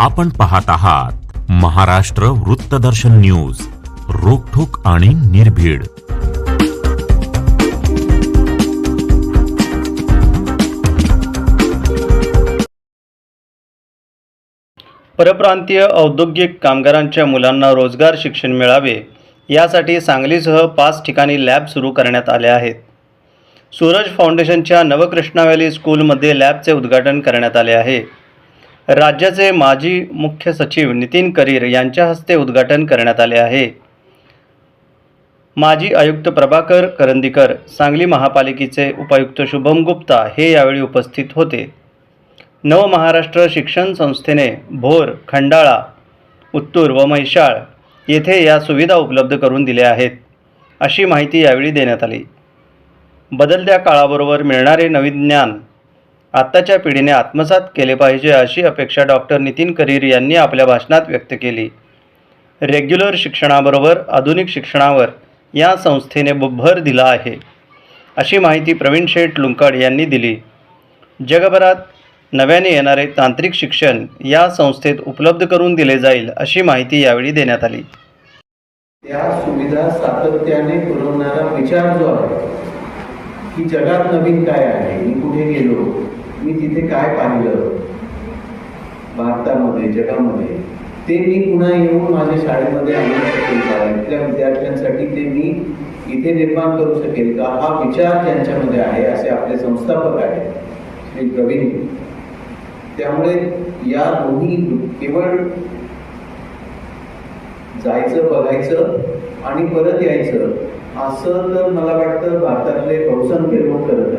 आपण पाहत आहात महाराष्ट्र वृत्तदर्शन न्यूज रोखोक आणि निर्भीड. परप्रांतीय औद्योगिक कामगारांच्या मुलांना रोजगार शिक्षण मिळावे यासाठी सांगलीसह पाच ठिकाणी लॅब सुरू करण्यात आले आहेत. सूरज फाउंडेशनच्या नवकृष्णा व्हॅली स्कूलमध्ये लॅबचे उद्घाटन करण्यात आले आहे. राज्याचे माजी मुख्य सचिव नितीन करीर यांच्या हस्ते उद्घाटन करण्यात आले आहे. माजी आयुक्त प्रभाकर करंदीकर सांगली महापालिकेचे उपायुक्त शुभम गुप्ता हे यावेळी उपस्थित होते. नवमहाराष्ट्र शिक्षण संस्थेने भोर खंडाळा उत्तूर व म्हैसाळ येथे या सुविधा उपलब्ध करून दिल्या आहेत अशी माहिती यावेळी देण्यात आली. बदलत्या काळाबरोबर मिळणारे नवीन ज्ञान आत्ताच्या पिढीने आत्मसात केले पाहिजे अशी अपेक्षा डॉक्टर नितीन करीर यांनी आपल्या भाषणात व्यक्त केली. रेग्युलर शिक्षणाबरोबर आधुनिक शिक्षणावर या संस्थेने ब- भर दिला आहे अशी माहिती प्रवीण शेठ लुंकाड यांनी दिली. जगभरात नव्याने येणारे तांत्रिक शिक्षण या संस्थेत उपलब्ध करून दिले जाईल अशी माहिती यावेळी देण्यात आली. त्या सुविधा सातत्याने पुरवणारा विचार जो आहे की जगात नवीन काय आहे मी कुठे गेलो मी तिथे काय पाहिलं? भारतामध्ये जगामध्ये. ते मी पुन्हा येऊन माझ्या शाळेमध्ये आणू शकेल का इथल्या विद्यार्थ्यांसाठी ते मी इथे निर्माण करू शकेल का? हा विचार त्यांच्यामध्ये आहे असे आपले संस्थापक आहेत श्री प्रवीण. त्यामुळे या दोन्ही केवळ जायचं बघायचं आणि परत यायचं असं तर मला वाटतं भारतातले बहुसंख्य लोक करत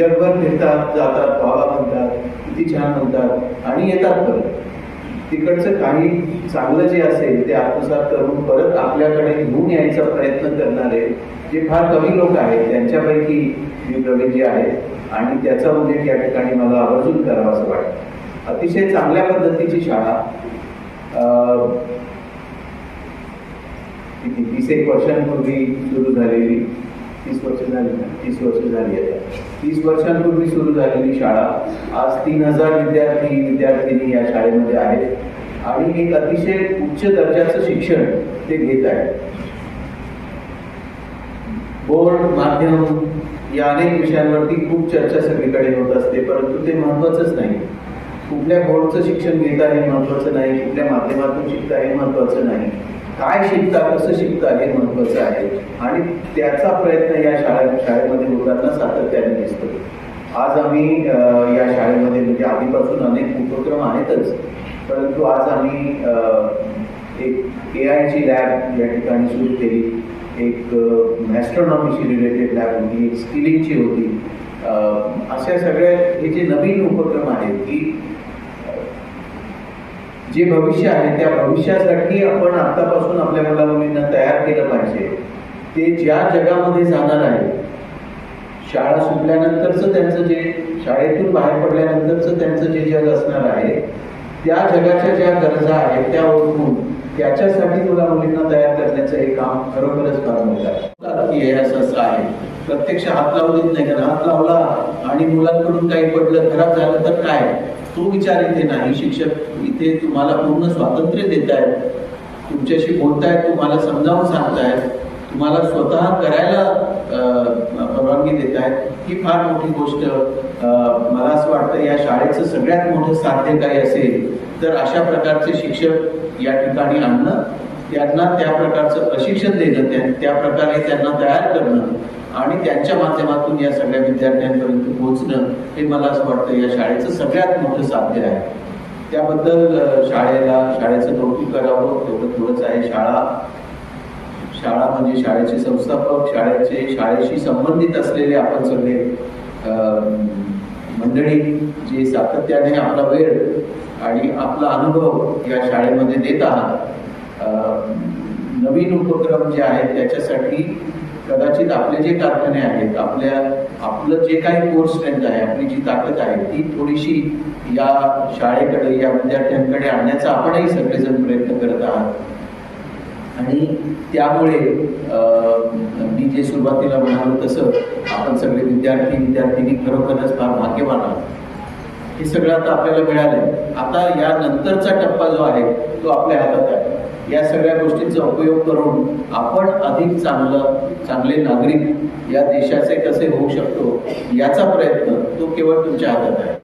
जगभर फिरतात जातात बाबा म्हणतात किती छान म्हणतात. आणि येतात परत तिकडचं काही चांगलं जे असेल ते आत्मसात करून परत आपल्याकडे घेऊन यायचा प्रयत्न करणारे जे फार कमी लोक आहेत त्यांच्यापैकी मी प्रवीणजी आहेत आणि त्याचा उल्लेख या ठिकाणी मला आवर्जून करावा असं वाटतं. अतिशय चांगल्या पद्धतीची शाळा. किती तीस एक वर्षांपूर्वी सुरू झालेली. तीस वर्ष झाली. तीस वर्ष झाली आहे. तीस वर्षांपूर्वी सुरू झालेली शाळा आज तीन हजार विद्यार्थी विद्यार्थिनी या शाळेमध्ये आहेत. आणि एक अतिशय उच्च दर्जाचं शिक्षण ते घेत आहेत. बोर्ड माध्यम या अनेक विषयांवरती खूप चर्चा सगळीकडे होत असते परंतु ते महत्वाचंच नाही. कुठल्या बोर्डचं शिक्षण घेता हे महत्वाचं नाही कुठल्या माध्यमातून शिकता हे महत्वाचं नाही. काय शिकता कसं शिकता हे महत्वाचं आहे. आणि त्याचा प्रयत्न या शाळे शाळेमध्ये होताना सातत्याने दिसतो. आज आम्ही या शाळेमध्ये म्हणजे आधीपासून अनेक उपक्रम आहेतच. परंतु आज आम्ही एक ए आयची लॅब या ठिकाणी सुरू केली. एक मॅस्ट्रॉनॉमीशी रिलेटेड लॅब होती एक स्किलिंगची होती. अशा सगळ्या हे जे नवीन उपक्रम आहेत की जे भविष्य आहे त्या भविष्यासाठी आपण आतापासून आपल्या मुला मुलींना तयार केलं पाहिजे. ते ज्या जगामध्ये जाणार आहे शाळा सुटल्यानंतरचं त्यांचं जे शाळेतून बाहेर पडल्यानंतरचं त्यांचं जे जग असणार आहे त्या जगाच्या ज्या गरजा आहेत त्या ओळखून त्याच्यासाठी मुला मुलींना तयार करण्याचं हे काम खरोखरच फार मोठं आहे. असं आहे प्रत्यक्ष हात लावू देत नाही. कारण हात लावला आणि मुलांकडून काही पडलं खराब झालं तर काय? तो विचार इथे नाही. शिक्षक इथे तुम्हाला पूर्ण स्वातंत्र्य देत आहेत तुमच्याशी बोलतायत तुम्हाला समजावून सांगतायत. तुम्हाला स्वतः करायला परवानगी देत आहेत ही फार मोठी गोष्ट मला असं वाटतं या शाळेचं सगळ्यात मोठं साध्य काही असेल तर अशा प्रकारचे शिक्षक या ठिकाणी आणणं त्यांना त्या प्रकारचं प्रशिक्षण देणं त्या प्रकारे त्यांना तयार करणं आणि त्यांच्या माध्यमातून या सगळ्या विद्यार्थ्यांपर्यंत पोहोचणं हे मला असं वाटतं या शाळेचं सगळ्यात मोठं साध्य आहे. त्याबद्दल शाळेला शाळेचं कौतुक करावं तेवढं थोडंच आहे. शाळा शाळा म्हणजे शाळेचे संस्थापक शाळेचे शाळेशी संबंधित असलेले आपण सगळे मंडळी जे सातत्याने आपला वेळ आणि आपला अनुभव या शाळेमध्ये देत आहात. नवीन उपक्रम जे आहेत त्याच्यासाठी कदाचित आपले जे कारखाने आहेत आपल्या आपलं जे काही कोर्स स्ट्रेंथ आहे आपली जी ताकद आहे ती थोडीशी या शाळेकडे या विद्यार्थ्यांकडे आणण्याचा आपणही सगळेजण प्रयत्न करत आहात. आणि त्यामुळे अं, मी जे सुरुवातीला म्हणालो तसं आपण सगळे विद्यार्थी विद्यार्थिनी खरोखरच फार भाग्यवान आहोत. हे सगळं आता आपल्याला मिळालंय. आता या नंतरचा टप्पा जो आहे तो आपल्या हातात आहे. या सगळ्या गोष्टींचा उपयोग करून आपण अधिक चांगलं चांगले नागरिक या देशाचे कसे होऊ शकतो याचा प्रयत्न तो केवळ तुमच्या हातात आहे.